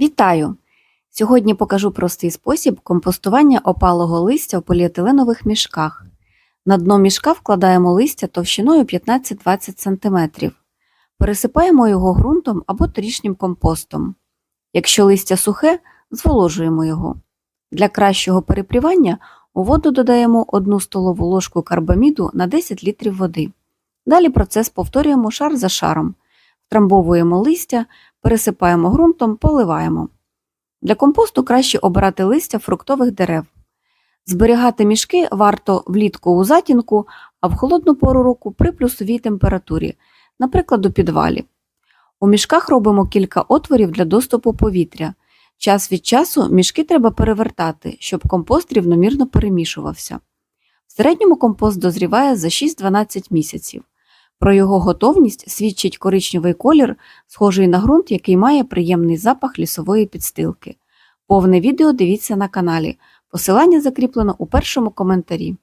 Вітаю! Сьогодні покажу простий спосіб компостування опалого листя в поліетиленових мішках. На дно мішка вкладаємо листя товщиною 15-20 см. Пересипаємо його ґрунтом або торішнім компостом. Якщо листя сухе, зволожуємо його. Для кращого перепрівання у воду додаємо 1 столову ложку карбаміду на 10 літрів води. Далі процес повторюємо шар за шаром. Втрамбовуємо листя, пересипаємо ґрунтом, поливаємо. Для компосту краще обирати листя фруктових дерев. Зберігати мішки варто влітку у затінку, а в холодну пору року при плюсовій температурі, наприклад, у підвалі. У мішках робимо кілька отворів для доступу повітря. Час від часу мішки треба перевертати, щоб компост рівномірно перемішувався. В середньому компост дозріває за 6-12 місяців. Про його готовність свідчить коричневий колір, схожий на ґрунт, який має приємний запах лісової підстилки. Повне відео дивіться на каналі. Посилання закріплено у першому коментарі.